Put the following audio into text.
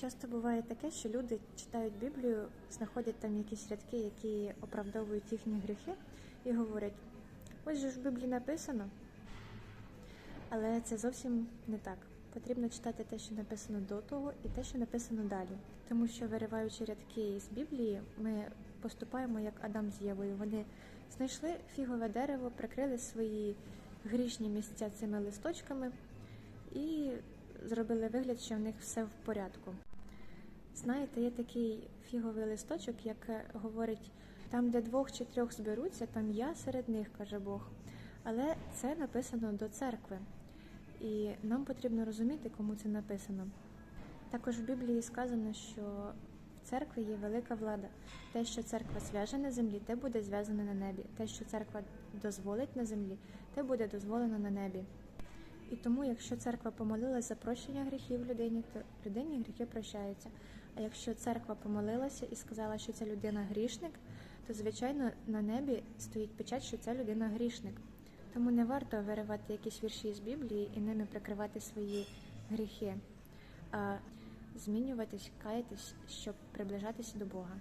Часто буває таке, що люди читають Біблію, знаходять там якісь рядки, які оправдовують їхні гріхи, і говорять: ось же ж в Біблії написано. Але це зовсім не так. Потрібно читати те, що написано до того, і те, що написано далі. Тому що, вириваючи рядки із Біблії, ми поступаємо як Адам з Євою. Вони знайшли фігове дерево, прикрили свої грішні місця цими листочками і зробили вигляд, що в них все в порядку. Знаєте, є такий фіговий листочок, як говорить, там, де двох чи трьох зберуться, там я серед них, каже Бог. Але це написано до церкви, і нам потрібно розуміти, кому це написано. Також в Біблії сказано, що в церкві є велика влада. Те, що церква зв'яже на землі, те буде зв'язане на небі. Те, що церква дозволить на землі, те буде дозволено на небі. І тому, якщо церква помолилась за прощення гріхів людині, то людині гріхи прощаються. А якщо церква помолилася і сказала, що ця людина грішник, то звичайно на небі стоїть печать, що ця людина грішник. Тому не варто виривати якісь вірші з Біблії і ними прикривати свої гріхи, а змінюватись, каятись, щоб приближатися до Бога.